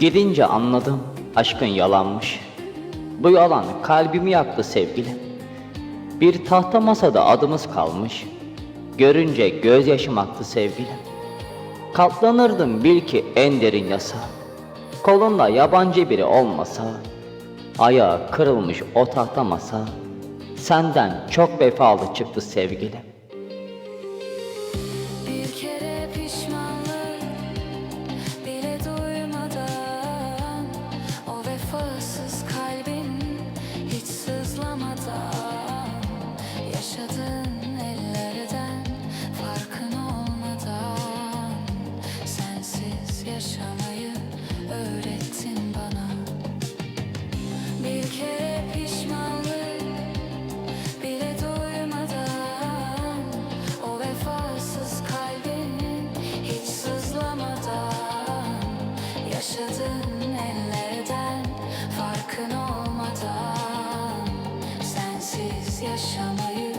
Gidince anladım aşkın yalanmış. Bu yalan kalbimi yaktı sevgilim. Bir tahta masada adımız kalmış. Görünce gözyaşım aktı sevgilim. Katlanırdım bil ki en derin yasa. Kolunda yabancı biri olmasa. Ayağı kırılmış o tahta masa. Senden çok vefalı çıktı sevgilim. Bir kere pişmanlık yaşamayı öğrettin bana. Bir kere pişmanlık bile duymadan O vefasız kalbin hiç sızlamadan Yaşadığın ellerden farkın olmadan Sensiz yaşamayı